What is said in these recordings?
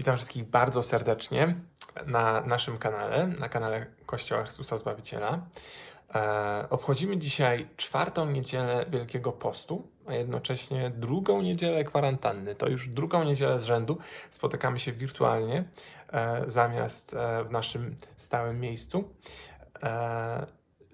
Witam wszystkich bardzo serdecznie na naszym kanale, na kanale Kościoła Chrystusa Zbawiciela. E, obchodzimy dzisiaj czwartą niedzielę Wielkiego Postu, a jednocześnie drugą niedzielę kwarantanny. To już drugą niedzielę z rzędu spotykamy się wirtualnie e, zamiast e, w naszym stałym miejscu.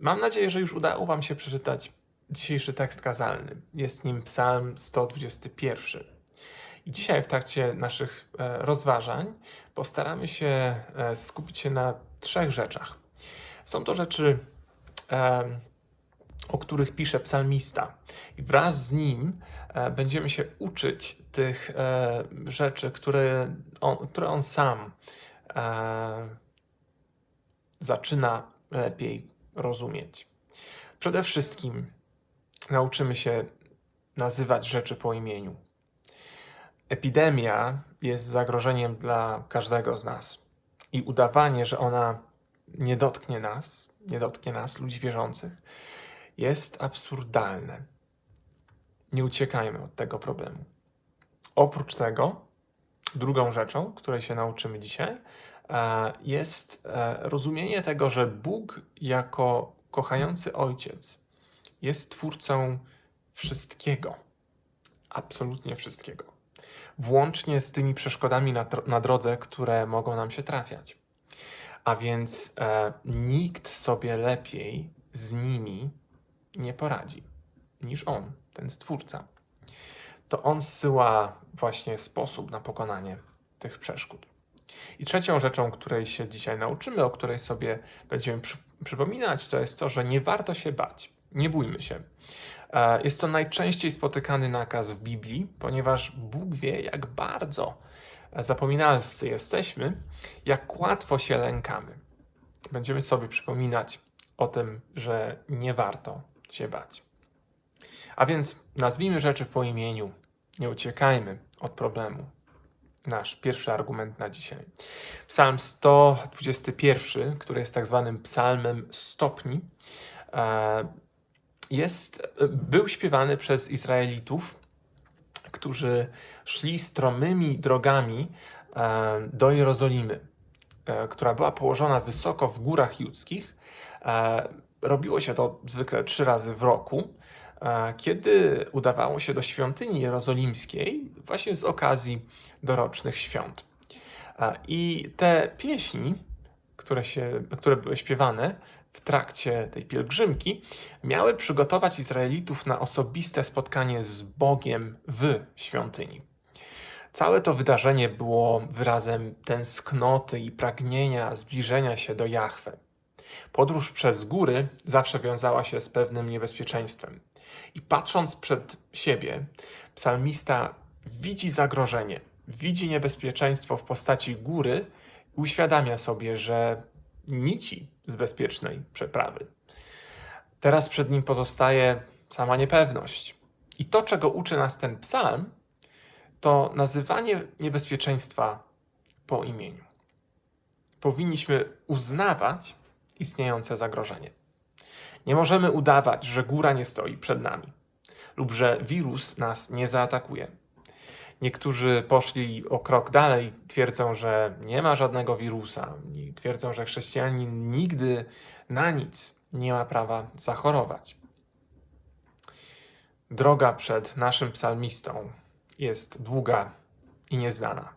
Mam nadzieję, że już udało Wam się przeczytać dzisiejszy tekst kazalny. Jest nim Psalm 121. I dzisiaj w trakcie naszych e, rozważań postaramy się e, skupić się na trzech rzeczach. Są to rzeczy, e, o których pisze psalmista, i wraz z nim będziemy się uczyć tych rzeczy, które on, które on sam zaczyna lepiej rozumieć. Przede wszystkim nauczymy się nazywać rzeczy po imieniu. Epidemia jest zagrożeniem dla każdego z nas. I udawanie, że ona nie dotknie nas, nie dotknie nas, ludzi wierzących, jest absurdalne. Nie uciekajmy od tego problemu. Oprócz tego, drugą rzeczą, której się nauczymy dzisiaj, e, jest e, rozumienie tego, że Bóg jako kochający ojciec jest twórcą wszystkiego. Absolutnie wszystkiego włącznie z tymi przeszkodami na, na drodze, które mogą nam się trafiać. A więc e, nikt sobie lepiej z nimi nie poradzi niż on, ten stwórca. To on zsyła właśnie sposób na pokonanie tych przeszkód. I trzecią rzeczą, której się dzisiaj nauczymy, o której sobie będziemy przy, przypominać, to jest to, że nie warto się bać. Nie bójmy się. E, Jest to najczęściej spotykany nakaz w Biblii, ponieważ Bóg wie, jak bardzo zapominalscy jesteśmy, jak łatwo się lękamy. Będziemy sobie przypominać o tym, że nie warto się bać. A więc nazwijmy rzeczy po imieniu, nie uciekajmy od problemu. Nasz pierwszy argument na dzisiaj. Psalm 121, który jest tak zwanym psalmem stopni, e, jest, był śpiewany przez Izraelitów, którzy szli stromymi drogami e, do Jerozolimy, e, która była położona wysoko w górach judzkich. E, Robiło się to zwykle trzy razy w roku, e, kiedy udawało się do świątyni jerozolimskiej właśnie z okazji dorocznych świąt. E, I te pieśni, które, się, które były śpiewane w trakcie tej pielgrzymki, miały przygotować Izraelitów na osobiste spotkanie z Bogiem w świątyni. Całe to wydarzenie było wyrazem tęsknoty i pragnienia zbliżenia się do Jahwe. Podróż przez góry zawsze wiązała się z pewnym niebezpieczeństwem. I patrząc przed siebie, psalmista widzi zagrożenie, widzi niebezpieczeństwo w postaci góry i uświadamia sobie, że nici z bezpiecznej przeprawy. Teraz przed nim pozostaje sama niepewność. I to, czego uczy nas ten psalm, to nazywanie niebezpieczeństwa po imieniu. Powinniśmy uznawać istniejące zagrożenie. Nie możemy udawać, że góra nie stoi przed nami lub że wirus nas nie zaatakuje. Niektórzy poszli o krok dalej, twierdzą, że nie ma żadnego wirusa twierdzą, że chrześcijanin nigdy na nic nie ma prawa zachorować. Droga przed naszym psalmistą jest długa i nieznana,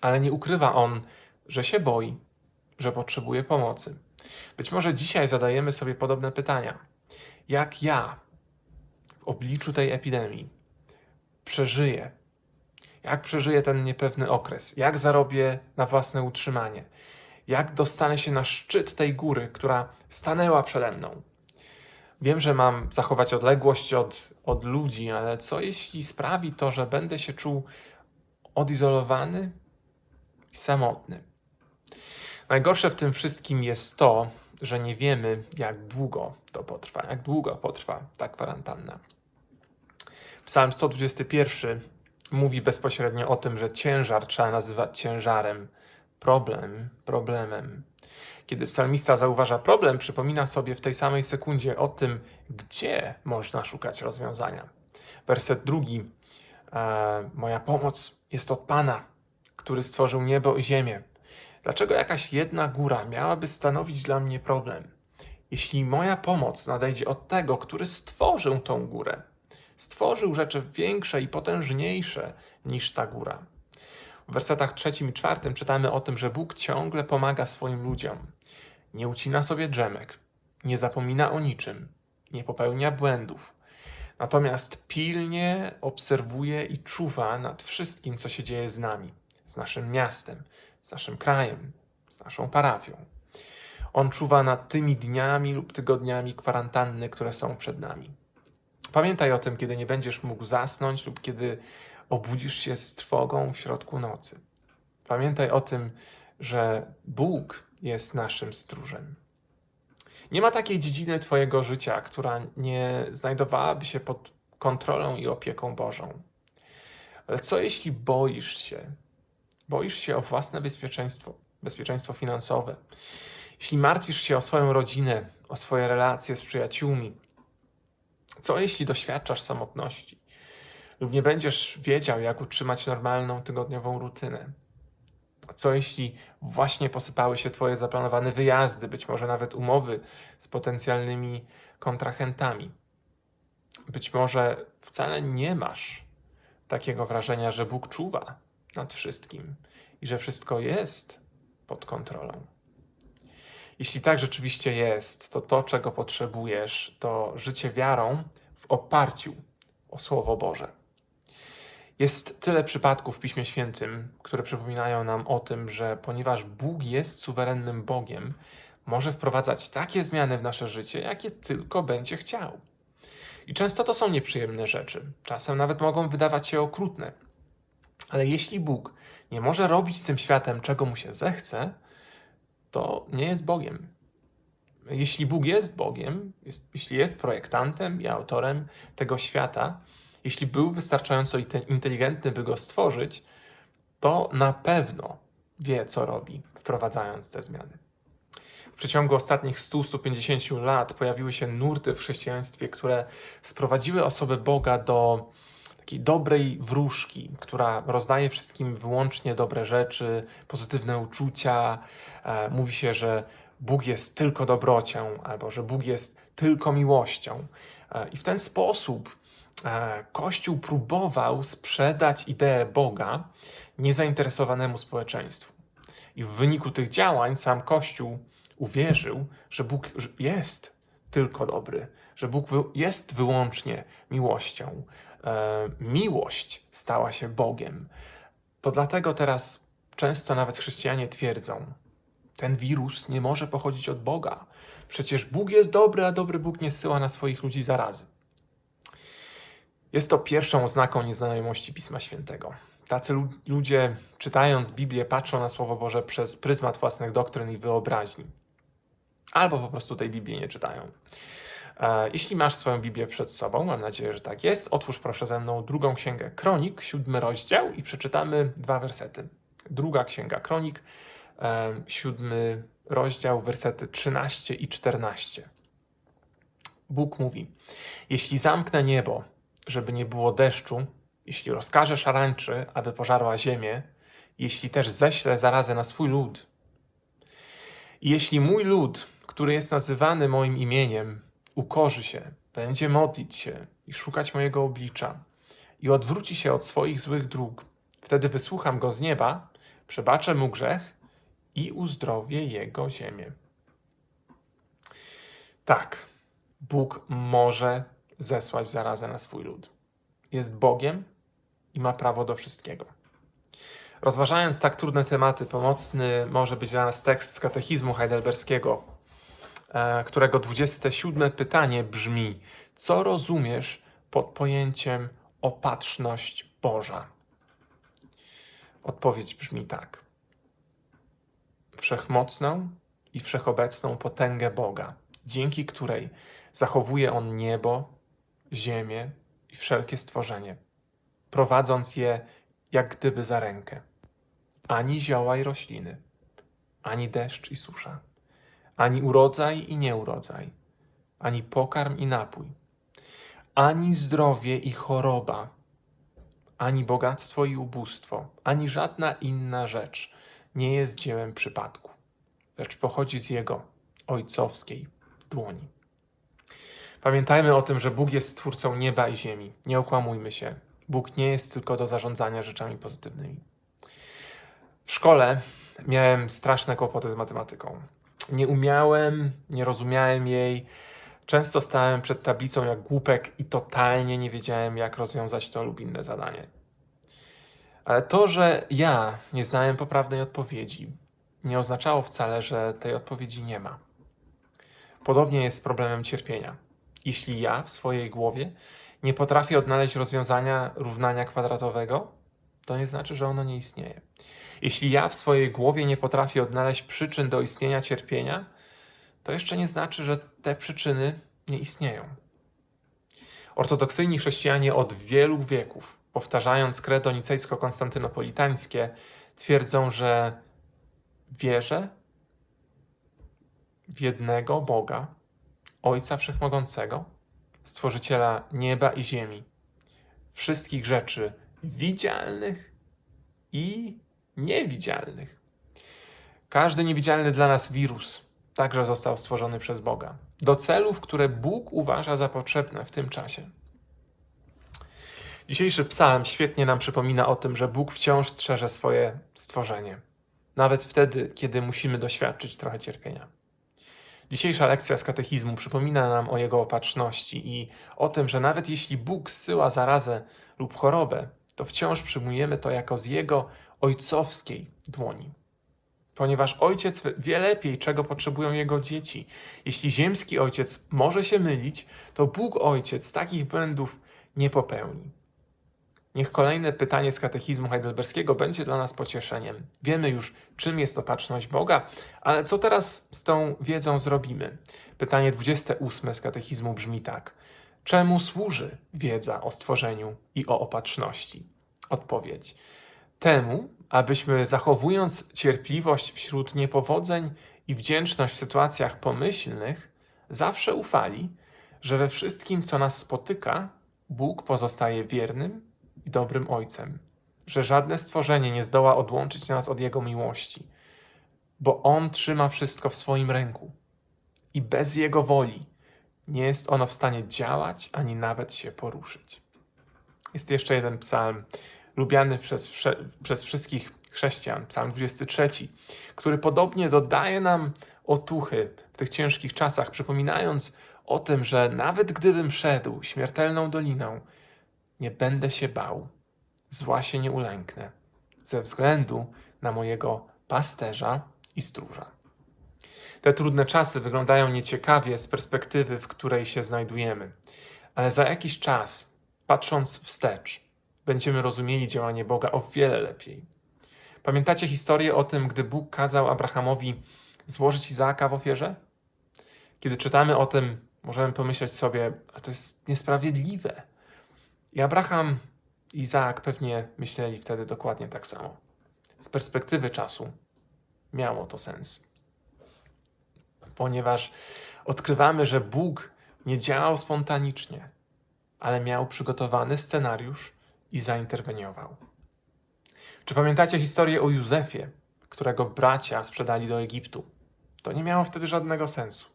ale nie ukrywa on, że się boi, że potrzebuje pomocy. Być może dzisiaj zadajemy sobie podobne pytania. Jak ja w obliczu tej epidemii przeżyję jak przeżyję ten niepewny okres, jak zarobię na własne utrzymanie, jak dostanę się na szczyt tej góry, która stanęła przede mną. Wiem, że mam zachować odległość od, od ludzi, ale co jeśli sprawi to, że będę się czuł odizolowany i samotny? Najgorsze w tym wszystkim jest to, że nie wiemy, jak długo to potrwa, jak długo potrwa ta kwarantanna. Psalm 121 mówi bezpośrednio o tym, że ciężar trzeba nazywać ciężarem, problem problemem. Kiedy psalmista zauważa problem, przypomina sobie w tej samej sekundzie o tym, gdzie można szukać rozwiązania. Werset drugi. E, moja pomoc jest od Pana, który stworzył niebo i ziemię. Dlaczego jakaś jedna góra miałaby stanowić dla mnie problem? Jeśli moja pomoc nadejdzie od tego, który stworzył tą górę, stworzył rzeczy większe i potężniejsze niż ta góra. W wersetach trzecim i czwartym czytamy o tym, że Bóg ciągle pomaga swoim ludziom. Nie ucina sobie drzemek, nie zapomina o niczym, nie popełnia błędów. Natomiast pilnie obserwuje i czuwa nad wszystkim, co się dzieje z nami, z naszym miastem, z naszym krajem, z naszą parafią. On czuwa nad tymi dniami lub tygodniami kwarantanny, które są przed nami. Pamiętaj o tym, kiedy nie będziesz mógł zasnąć lub kiedy obudzisz się z trwogą w środku nocy. Pamiętaj o tym, że Bóg jest naszym stróżem. Nie ma takiej dziedziny Twojego życia, która nie znajdowałaby się pod kontrolą i opieką Bożą. Ale co jeśli boisz się? Boisz się o własne bezpieczeństwo, bezpieczeństwo finansowe. Jeśli martwisz się o swoją rodzinę, o swoje relacje z przyjaciółmi. Co jeśli doświadczasz samotności? lub nie będziesz wiedział, jak utrzymać normalną tygodniową rutynę? Co jeśli właśnie posypały się Twoje zaplanowane wyjazdy, być może nawet umowy z potencjalnymi kontrahentami? Być może wcale nie masz takiego wrażenia, że Bóg czuwa nad wszystkim i że wszystko jest pod kontrolą. Jeśli tak rzeczywiście jest, to to, czego potrzebujesz, to życie wiarą w oparciu o Słowo Boże. Jest tyle przypadków w Piśmie Świętym, które przypominają nam o tym, że ponieważ Bóg jest suwerennym Bogiem, może wprowadzać takie zmiany w nasze życie, jakie tylko będzie chciał. I często to są nieprzyjemne rzeczy, czasem nawet mogą wydawać się okrutne. Ale jeśli Bóg nie może robić z tym światem, czego mu się zechce, to nie jest Bogiem. Jeśli Bóg jest Bogiem, jest, jeśli jest projektantem i autorem tego świata, jeśli był wystarczająco inteligentny, by go stworzyć, to na pewno wie, co robi, wprowadzając te zmiany. W przeciągu ostatnich 100-150 lat pojawiły się nurty w chrześcijaństwie, które sprowadziły osobę Boga do takiej dobrej wróżki, która rozdaje wszystkim wyłącznie dobre rzeczy, pozytywne uczucia. E, mówi się, że Bóg jest tylko dobrocią, albo że Bóg jest tylko miłością. E, I w ten sposób E, Kościół próbował sprzedać ideę Boga niezainteresowanemu społeczeństwu. I w wyniku tych działań sam Kościół uwierzył, że Bóg jest tylko dobry, że Bóg jest wyłącznie miłością. E, miłość stała się Bogiem. To dlatego teraz często nawet chrześcijanie twierdzą, ten wirus nie może pochodzić od Boga. Przecież Bóg jest dobry, a dobry Bóg nie zsyła na swoich ludzi zarazy. Jest to pierwszą oznaką nieznajomości Pisma Świętego. Tacy ludzie, czytając Biblię, patrzą na Słowo Boże przez pryzmat własnych doktryn i wyobraźni. Albo po prostu tej Biblii nie czytają. E, jeśli masz swoją Biblię przed sobą, mam nadzieję, że tak jest, otwórz proszę ze mną drugą księgę Kronik, siódmy rozdział i przeczytamy dwa wersety. Druga księga Kronik, e, siódmy rozdział, wersety 13 i 14. Bóg mówi: Jeśli zamknę niebo, żeby nie było deszczu, jeśli rozkaże szarańczy, aby pożarła ziemię, jeśli też ześlę zarazę na swój lud, jeśli mój lud, który jest nazywany moim imieniem, ukorzy się, będzie modlić się i szukać mojego oblicza i odwróci się od swoich złych dróg, wtedy wysłucham go z nieba, przebaczę mu grzech i uzdrowię jego ziemię. Tak, Bóg może zesłać zarazę na swój lud. Jest Bogiem i ma prawo do wszystkiego. Rozważając tak trudne tematy, pomocny może być dla nas tekst z katechizmu heidelberskiego, którego 27 pytanie brzmi: Co rozumiesz pod pojęciem opatrzność Boża? Odpowiedź brzmi tak: Wszechmocną i wszechobecną potęgę Boga, dzięki której zachowuje On niebo, ziemię i wszelkie stworzenie, prowadząc je jak gdyby za rękę. Ani zioła i rośliny, ani deszcz i susza, ani urodzaj i nieurodzaj, ani pokarm i napój, ani zdrowie i choroba, ani bogactwo i ubóstwo, ani żadna inna rzecz nie jest dziełem przypadku, lecz pochodzi z Jego ojcowskiej dłoni. Pamiętajmy o tym, że Bóg jest stwórcą nieba i ziemi. Nie okłamujmy się. Bóg nie jest tylko do zarządzania rzeczami pozytywnymi. W szkole miałem straszne kłopoty z matematyką. Nie umiałem, nie rozumiałem jej. Często stałem przed tablicą jak głupek i totalnie nie wiedziałem, jak rozwiązać to lub inne zadanie. Ale to, że ja nie znałem poprawnej odpowiedzi, nie oznaczało wcale, że tej odpowiedzi nie ma. Podobnie jest z problemem cierpienia. Jeśli ja w swojej głowie nie potrafię odnaleźć rozwiązania równania kwadratowego, to nie znaczy, że ono nie istnieje. Jeśli ja w swojej głowie nie potrafię odnaleźć przyczyn do istnienia cierpienia, to jeszcze nie znaczy, że te przyczyny nie istnieją. Ortodoksyjni chrześcijanie od wielu wieków, powtarzając credo nicejsko-konstantynopolitańskie, twierdzą, że wierzę w jednego Boga, Ojca Wszechmogącego, Stworzyciela nieba i ziemi, wszystkich rzeczy widzialnych i niewidzialnych. Każdy niewidzialny dla nas wirus także został stworzony przez Boga do celów, które Bóg uważa za potrzebne w tym czasie. Dzisiejszy psalm świetnie nam przypomina o tym, że Bóg wciąż strzeże swoje stworzenie, nawet wtedy, kiedy musimy doświadczyć trochę cierpienia. Dzisiejsza lekcja z katechizmu przypomina nam o Jego opatrzności i o tym, że nawet jeśli Bóg zsyła zarazę lub chorobę, to wciąż przyjmujemy to jako z Jego ojcowskiej dłoni. Ponieważ ojciec wie lepiej, czego potrzebują jego dzieci. Jeśli ziemski ojciec może się mylić, to Bóg ojciec takich błędów nie popełni. Niech kolejne pytanie z katechizmu heidelberskiego będzie dla nas pocieszeniem. Wiemy już, czym jest opatrzność Boga, ale co teraz z tą wiedzą zrobimy? Pytanie 28 z katechizmu brzmi tak. Czemu służy wiedza o stworzeniu i o opatrzności? Odpowiedź. Temu, abyśmy zachowując cierpliwość wśród niepowodzeń i wdzięczność w sytuacjach pomyślnych, zawsze ufali, że we wszystkim, co nas spotyka, Bóg pozostaje wiernym i dobrym Ojcem, że żadne stworzenie nie zdoła odłączyć nas od Jego miłości, bo On trzyma wszystko w swoim ręku i bez Jego woli nie jest ono w stanie działać ani nawet się poruszyć. Jest jeszcze jeden psalm, lubiany przez, przez wszystkich chrześcijan, psalm 23, który podobnie dodaje nam otuchy w tych ciężkich czasach, przypominając o tym, że nawet gdybym szedł śmiertelną doliną, nie będę się bał, zła się nie ulęknę, ze względu na mojego pasterza i stróża. Te trudne czasy wyglądają nieciekawie z perspektywy, w której się znajdujemy, ale za jakiś czas, patrząc wstecz, będziemy rozumieli działanie Boga o wiele lepiej. Pamiętacie historię o tym, gdy Bóg kazał Abrahamowi złożyć Izaaka w ofierze? Kiedy czytamy o tym, możemy pomyśleć sobie, a to jest niesprawiedliwe. I Abraham i Izaak pewnie myśleli wtedy dokładnie tak samo. Z perspektywy czasu miało to sens. Ponieważ odkrywamy, że Bóg nie działał spontanicznie, ale miał przygotowany scenariusz i zainterweniował. Czy pamiętacie historię o Józefie, którego bracia sprzedali do Egiptu? To nie miało wtedy żadnego sensu.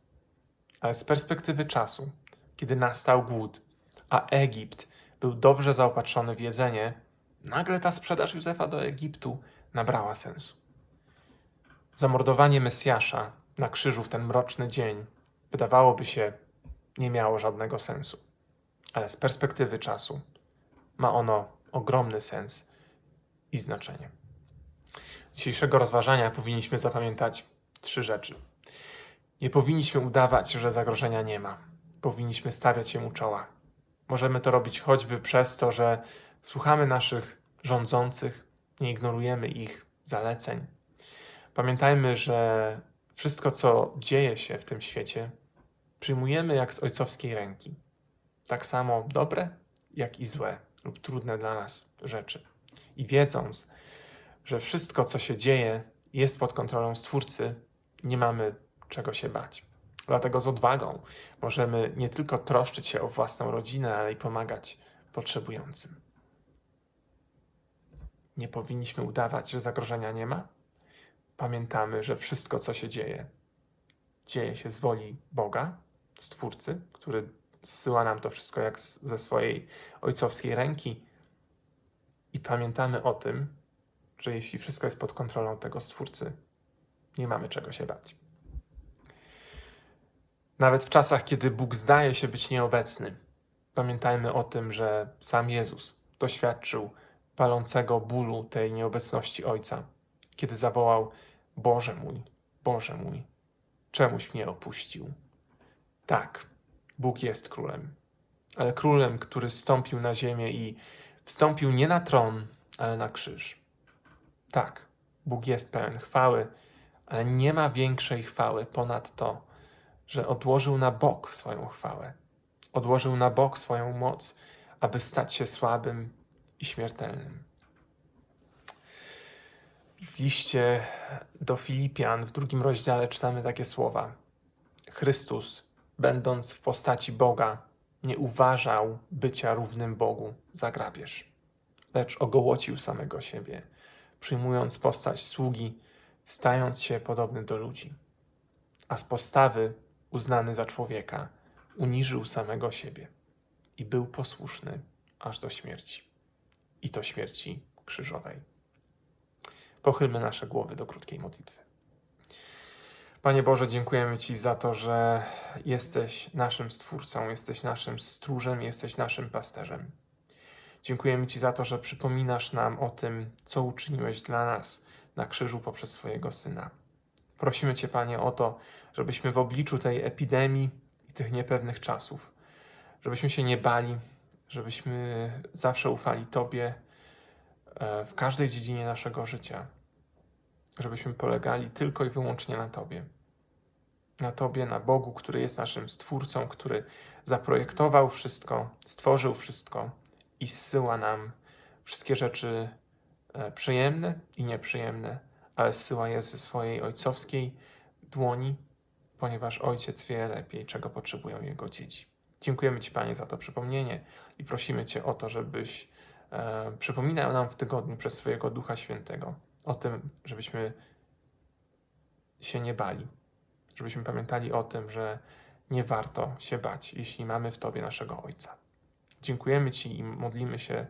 Ale z perspektywy czasu, kiedy nastał głód, a Egipt był dobrze zaopatrzony w jedzenie, nagle ta sprzedaż Józefa do Egiptu nabrała sensu. Zamordowanie Mesjasza na krzyżu w ten mroczny dzień wydawałoby się nie miało żadnego sensu. Ale z perspektywy czasu ma ono ogromny sens i znaczenie. Z dzisiejszego rozważania powinniśmy zapamiętać trzy rzeczy. Nie powinniśmy udawać, że zagrożenia nie ma. Powinniśmy stawiać się u czoła. Możemy to robić choćby przez to, że słuchamy naszych rządzących, nie ignorujemy ich zaleceń. Pamiętajmy, że wszystko, co dzieje się w tym świecie, przyjmujemy jak z ojcowskiej ręki. Tak samo dobre, jak i złe lub trudne dla nas rzeczy. I wiedząc, że wszystko, co się dzieje, jest pod kontrolą Stwórcy, nie mamy czego się bać. Dlatego z odwagą możemy nie tylko troszczyć się o własną rodzinę, ale i pomagać potrzebującym. Nie powinniśmy udawać, że zagrożenia nie ma. Pamiętamy, że wszystko, co się dzieje, dzieje się z woli Boga, Stwórcy, który zsyła nam to wszystko jak ze swojej ojcowskiej ręki. I pamiętamy o tym, że jeśli wszystko jest pod kontrolą tego Stwórcy, nie mamy czego się bać. Nawet w czasach, kiedy Bóg zdaje się być nieobecny, pamiętajmy o tym, że sam Jezus doświadczył palącego bólu tej nieobecności Ojca, kiedy zawołał: Boże mój, Boże mój, czemuś mnie opuścił? Tak, Bóg jest królem, ale królem, który stąpił na ziemię i wstąpił nie na tron, ale na krzyż. Tak, Bóg jest pełen chwały, ale nie ma większej chwały ponad to, że odłożył na bok swoją chwałę, odłożył na bok swoją moc, aby stać się słabym i śmiertelnym. W liście do Filipian w drugim rozdziale czytamy takie słowa: Chrystus, będąc w postaci Boga, nie uważał bycia równym Bogu za grabież, lecz ogołocił samego siebie, przyjmując postać sługi, stając się podobny do ludzi. A z postawy, uznany za człowieka, uniżył samego siebie i był posłuszny aż do śmierci. I to śmierci krzyżowej. Pochylmy nasze głowy do krótkiej modlitwy. Panie Boże, dziękujemy Ci za to, że jesteś naszym Stwórcą, jesteś naszym stróżem, jesteś naszym pasterzem. Dziękujemy Ci za to, że przypominasz nam o tym, co uczyniłeś dla nas na krzyżu poprzez swojego Syna. Prosimy Cię, Panie, o to, żebyśmy w obliczu tej epidemii i tych niepewnych czasów, żebyśmy się nie bali, żebyśmy zawsze ufali Tobie e, w każdej dziedzinie naszego życia, żebyśmy polegali tylko i wyłącznie na Tobie. Na Tobie, na Bogu, który jest naszym Stwórcą, który zaprojektował wszystko, stworzył wszystko i zsyła nam wszystkie rzeczy e, przyjemne i nieprzyjemne, ale zsyła je ze swojej ojcowskiej dłoni, ponieważ Ojciec wie lepiej, czego potrzebują Jego dzieci. Dziękujemy Ci, Panie, za to przypomnienie i prosimy Cię o to, żebyś e, przypominał nam w tygodniu przez swojego Ducha Świętego o tym, żebyśmy się nie bali, żebyśmy pamiętali o tym, że nie warto się bać, jeśli mamy w Tobie naszego Ojca. Dziękujemy Ci i modlimy się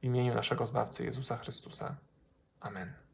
w imieniu naszego Zbawcy Jezusa Chrystusa. Amen.